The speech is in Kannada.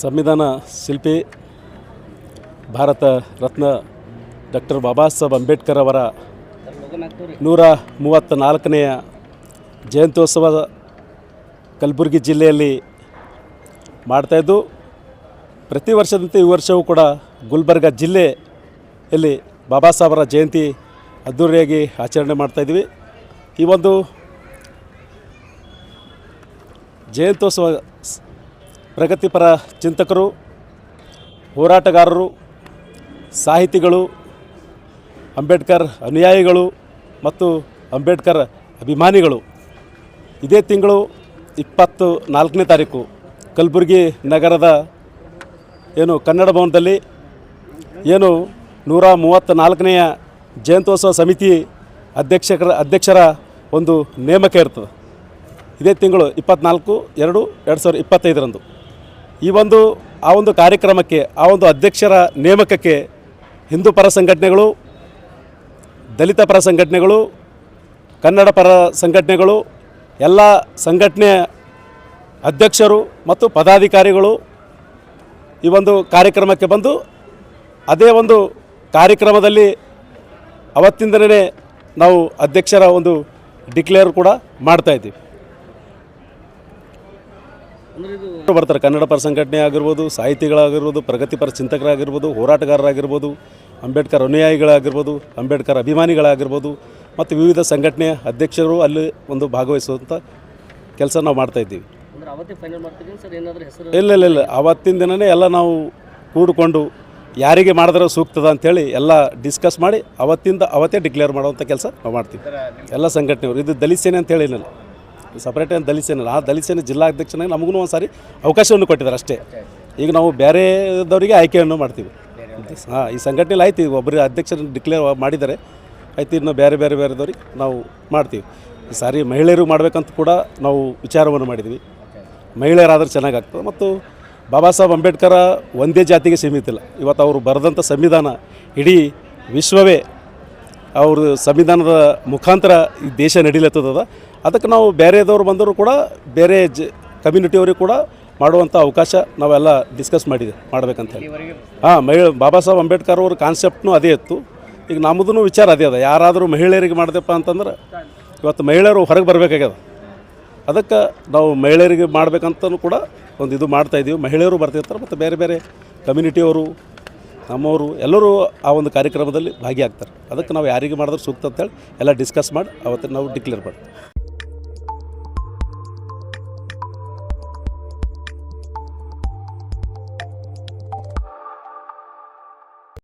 ಸಂವಿಧಾನ ಶಿಲ್ಪಿ, ಭಾರತ ರತ್ನ ಡಾಕ್ಟರ್ ಬಾಬಾ ಸಾಹೇಬ್ ಅಂಬೇಡ್ಕರ್ ಅವರ ನೂರ ಮೂವತ್ತ ನಾಲ್ಕನೆಯ ಜಯಂತ್ಯೋತ್ಸವ ಕಲಬುರಗಿ ಜಿಲ್ಲೆಯಲ್ಲಿ ಮಾಡ್ತಾಯಿದ್ದು ಪ್ರತಿ ವರ್ಷದಂತೆ ಈ ವರ್ಷವೂ ಕೂಡ ಗುಲ್ಬರ್ಗ ಜಿಲ್ಲೆಯಲ್ಲಿ ಬಾಬಾ ಸಾಹೇಬರ ಜಯಂತಿ ಅದ್ಧೂರಿಯಾಗಿ ಆಚರಣೆ ಮಾಡ್ತಾಯಿದ್ವಿ ಈ ಒಂದು ಜಯಂತ್ಯೋತ್ಸವ ಪ್ರಗತಿಪರ ಚಿಂತಕರು, ಹೋರಾಟಗಾರರು, ಸಾಹಿತಿಗಳು, ಅಂಬೇಡ್ಕರ್ ಅನುಯಾಯಿಗಳು ಮತ್ತು ಅಂಬೇಡ್ಕರ್ ಅಭಿಮಾನಿಗಳು. ಇದೇ ತಿಂಗಳು ಇಪ್ಪತ್ತು ನಾಲ್ಕನೇ ತಾರೀಕು ಕಲಬುರಗಿ ನಗರದ ಏನು ಕನ್ನಡ ಭವನದಲ್ಲಿ ಏನು ನೂರ ಮೂವತ್ತ ನಾಲ್ಕನೆಯ ಜಯಂತ್ಯೋತ್ಸವ ಸಮಿತಿ ಅಧ್ಯಕ್ಷಕರ, ಅಧ್ಯಕ್ಷರ ಒಂದು ನೇಮಕ ಇರ್ತದೆ. ಇದೇ ತಿಂಗಳು ಇಪ್ಪತ್ನಾಲ್ಕು ಎರಡು ಎರಡು ಸಾವಿರದ ಇಪ್ಪತ್ತೈದರಂದು. ಈ ಒಂದು, ಆ ಒಂದು ಕಾರ್ಯಕ್ರಮಕ್ಕೆ, ಆ ಒಂದು ಅಧ್ಯಕ್ಷರ ನೇಮಕಕ್ಕೆ ಹಿಂದೂ ಪರ ಸಂಘಟನೆಗಳು, ದಲಿತ ಪರ ಸಂಘಟನೆಗಳು, ಕನ್ನಡ ಪರ ಸಂಘಟನೆಗಳು, ಎಲ್ಲ ಸಂಘಟನೆಯ ಅಧ್ಯಕ್ಷರು ಮತ್ತು ಪದಾಧಿಕಾರಿಗಳು ಈ ಒಂದು ಕಾರ್ಯಕ್ರಮಕ್ಕೆ ಬಂದು ಅದೇ ಒಂದು ಕಾರ್ಯಕ್ರಮದಲ್ಲಿ ಅವತ್ತಿಂದಲೇ ನಾವು ಅಧ್ಯಕ್ಷರ ಒಂದು ಡಿಕ್ಲೇರ್ ಕೂಡ ಮಾಡ್ತಾ ಇದ್ದೀವಿ. ಬರ್ತಾರೆ. ಕನ್ನಡ ಪರ ಸಂಘಟನೆ ಆಗಿರ್ಬೋದು ಸಾಹಿತಿಗಳಾಗಿರ್ಬೋದು ಪ್ರಗತಿಪರ ಚಿಂತಕರಾಗಿರ್ಬೋದು ಹೋರಾಟಗಾರರಾಗಿರ್ಬೋದು ಅಂಬೇಡ್ಕರ್ ಅನುಯಾಯಿಗಳಾಗಿರ್ಬೋದು ಅಂಬೇಡ್ಕರ್ ಅಭಿಮಾನಿಗಳಾಗಿರ್ಬೋದು ಮತ್ತು ವಿವಿಧ ಸಂಘಟನೆಯ ಅಧ್ಯಕ್ಷರು ಅಲ್ಲಿ ಒಂದು ಭಾಗವಹಿಸುವಂಥ ಕೆಲಸ ನಾವು ಮಾಡ್ತಾ ಇದ್ದೀವಿ. ಇಲ್ಲ ಇಲ್ಲ ಇಲ್ಲ. ಅವತ್ತಿನ ದಿನವೇ ಎಲ್ಲ ನಾವು ಕೂಡಿಕೊಂಡು ಯಾರಿಗೆ ಮಾಡಿದ್ರೆ ಸೂಕ್ತದ ಅಂಥೇಳಿ ಎಲ್ಲ ಡಿಸ್ಕಸ್ ಮಾಡಿ ಅವತ್ತಿಂದ ಅವತ್ತೇ ಡಿಕ್ಲೇರ್ ಮಾಡುವಂಥ ಕೆಲಸ ನಾವು ಮಾಡ್ತೀವಿ. ಎಲ್ಲ ಸಂಘಟನೆಯವರು. ಇದು ದಲಿತ ಸೇನೆ ಅಂತ ಹೇಳಿನಲ್ಲ ಸಪ್ರೇಟ್ ಏನು ದಲಿತ ಸೇನೆ ಅಲ್ಲ. ಆ ಸೇನೆ ಜಿಲ್ಲಾಧ್ಯಕ್ಷನಾಗಿ ನಮಗೂ ಒಂದು ಸಾರಿ ಅವಕಾಶವನ್ನು ಕೊಟ್ಟಿದ್ದಾರೆ ಅಷ್ಟೇ. ಈಗ ನಾವು ಬೇರೆದವರಿಗೆ ಆಯ್ಕೆಯನ್ನು ಮಾಡ್ತೀವಿ. ಹಾಂ, ಈ ಸಂಘಟನೆಯಲ್ಲಿ ಆಯ್ತು, ಒಬ್ಬರು ಅಧ್ಯಕ್ಷರನ್ನು ಡಿಕ್ಲೇರ್ ಮಾಡಿದ್ದಾರೆ. ಆಯ್ತು, ಇನ್ನು ಬೇರೆ ಬೇರೆ ಬೇರೆದವ್ರಿಗೆ ನಾವು ಮಾಡ್ತೀವಿ. ಈ ಸಾರಿ ಮಹಿಳೆಯರು ಮಾಡಬೇಕಂತ ಕೂಡ ನಾವು ವಿಚಾರವನ್ನು ಮಾಡಿದ್ವಿ ಮಹಿಳೆಯರಾದರೆ ಚೆನ್ನಾಗಾಗ್ತದೆ. ಮತ್ತು ಬಾಬಾ ಸಾಹೇಬ್ ಅಂಬೇಡ್ಕರ ಒಂದೇ ಜಾತಿಗೆ ಸೀಮಿತ ಇಲ್ಲ. ಇವತ್ತು ಅವರು ಬರೆದಂಥ ಸಂವಿಧಾನ ಇಡೀ ವಿಶ್ವವೇ ಅವ್ರ ಸಂವಿಧಾನದ ಮುಖಾಂತರ ಈ ದೇಶ ನಡೀಲತ್ತದ ಅದಕ್ಕೆ ನಾವು ಬೇರೆದವ್ರು ಬಂದರೂ ಕೂಡ ಬೇರೆ ಜ ಕಮ್ಯುನಿಟಿಯವ್ರಿಗೆ ಕೂಡ ಮಾಡುವಂಥ ಅವಕಾಶ ನಾವೆಲ್ಲ ಡಿಸ್ಕಸ್ ಮಾಡಿದೆ ಮಾಡಬೇಕಂತ ಹೇಳಿ. ಹಾಂ ಮಹಿಳೆ ಬಾಬಾ ಸಾಹೇಬ್ ಅಂಬೇಡ್ಕರ್ ಅವ್ರ ಕಾನ್ಸೆಪ್ಟ್ನೂ ಅದೇ ಇತ್ತು. ಈಗ ನಮ್ಮದೂ ವಿಚಾರ ಅದೇ ಅದ. ಯಾರಾದರೂ ಮಹಿಳೆಯರಿಗೆ ಮಾಡಿದೆಪ್ಪ ಅಂತಂದ್ರೆ ಇವತ್ತು ಮಹಿಳೆಯರು ಹೊರಗೆ ಬರಬೇಕಾಗ್ಯದ. ಅದಕ್ಕೆ ನಾವು ಮಹಿಳೆಯರಿಗೆ ಮಾಡಬೇಕಂತಲೂ ಕೂಡ ಒಂದು ಇದು ಮಾಡ್ತಾಯಿದ್ದೀವಿ ಮಹಿಳೆಯರು ಬರ್ತಿರ್ತಾರೆ ಮತ್ತು ಬೇರೆ ಬೇರೆ ಕಮ್ಯುನಿಟಿಯವರು ನಮ್ಮವರು ಎಲ್ಲರೂ ಆ ಒಂದು ಕಾರ್ಯಕ್ರಮದಲ್ಲಿ ಭಾಗಿಯಾಗ್ತಾರೆ. ಅದಕ್ಕೆ ನಾವು ಯಾರಿಗೆ ಮಾಡಿದ್ರೆ ಸೂಕ್ತ ಅಂತೇಳಿ ಎಲ್ಲ ಡಿಸ್ಕಸ್ ಮಾಡಿ ಅವತ್ತು ನಾವು ಡಿಕ್ಲೇರ್ ಮಾಡ್ತೀವಿ.